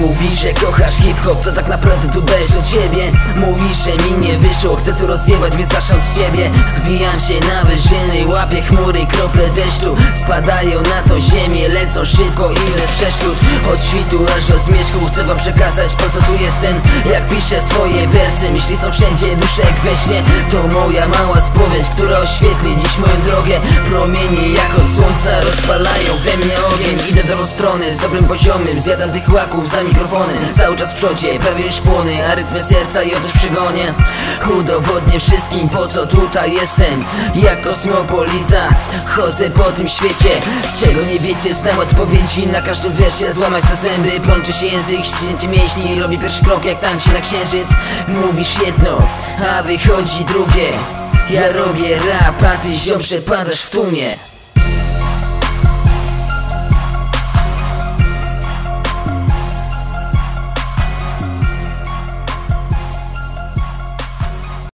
Mówisz, że kochasz hip-hop, co tak naprawdę tu dajesz od siebie? Mówisz, że mi nie wyszło, chcę tu rozjebać, więc zacznę od ciebie. Zwijam się na wyżyny, łapię chmury, krople deszczu. Spadają na tą ziemię, lecą szybko, ile przeszkód. Od świtu aż do zmierzchu, chcę wam przekazać po co tu jestem. Jak piszę swoje wersy, myśli są wszędzie, dusze jak we śnie. To moja mała spowiedź, która oświetli dziś moją drogę. Promienie jako słońca rozpalają we mnie ogień. Idę w drugą stronę, z dobrym poziomem, zjadam tych łaków za mikrofonem Cały czas w przodzie, prawie już płonę, a rytmy serca ją też przygonię Udowodnię wszystkim po co tutaj jestem. Jak kosmopolita, chodzę po tym świecie. Czego nie wiecie, znam odpowiedzi na każdym wiersze Złamać za zęby, plączy się język, ścięcie mięśni Robię pierwszy krok jak tank na księżyc. Mówisz jedno, a wychodzi drugie. Ja robię rap, a ty ziom przepadasz w tłumie